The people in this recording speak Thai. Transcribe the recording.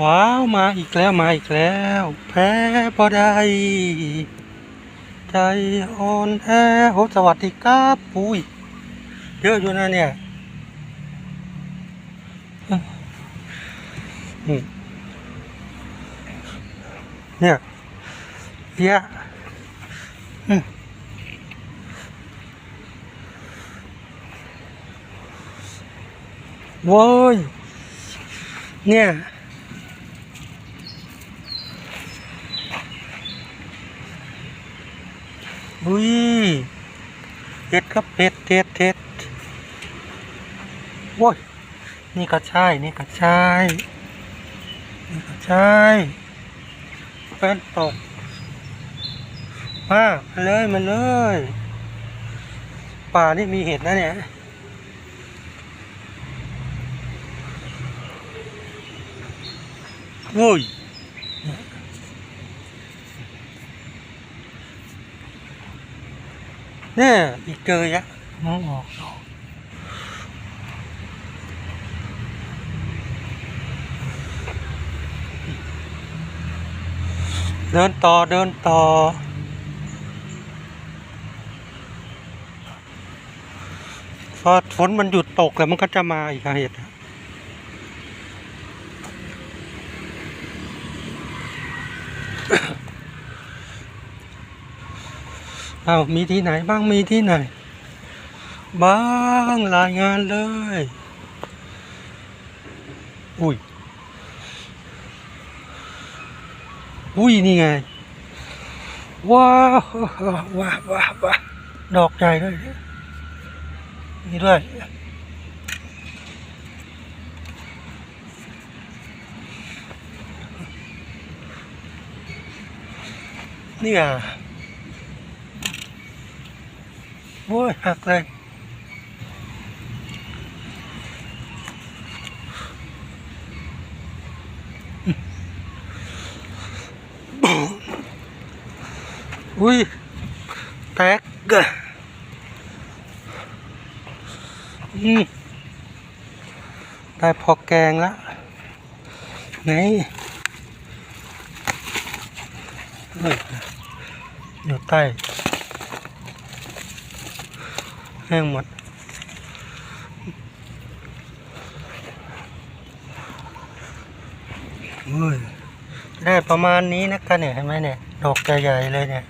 ว้าวมาอีกแล้วมาอีกแล้ว แพ้พอได้ใจอ่อนแอโอ้สวัสดีครับปุ้ยเยอะอยู่นะเนี่ยเนี่ยเยอะโว้ยเนี่ย อุ้ยเห็ดครับเห็ดเห็ดเห็ดโว้ยนี่ก็ใช่นี่ก็ใช่นี่ก็ใช่แฟนตกมามาเลยมาเลย ป่านี่มีเห็ดนะเนี่ยโว้ย เนี่ยอีกเจอยักษ์มองออกดอกเดินต่อเดินต่อ พอฝนมันหยุดตกแล้วมันก็จะมาอีกเห็ด เอามีที่ไหนบ้างมีที่ไหน บ้างรายงานเลย อุ้ย อุ้ยนี่ไง ว้าวว้าวว้าววาวดอกใหญ่ด้วยนี่ด้วยนี่อะ โอ้ยหักเลยอุ้ยแตกกะอืมได้พอแกงละไหนเฮ้ยอยู่ใต้ แห้งหมด ได้ประมาณนี้นะคะเนี่ยเห็นไหมเนี่ย ดอกใหญ่ๆเลยเนี่ย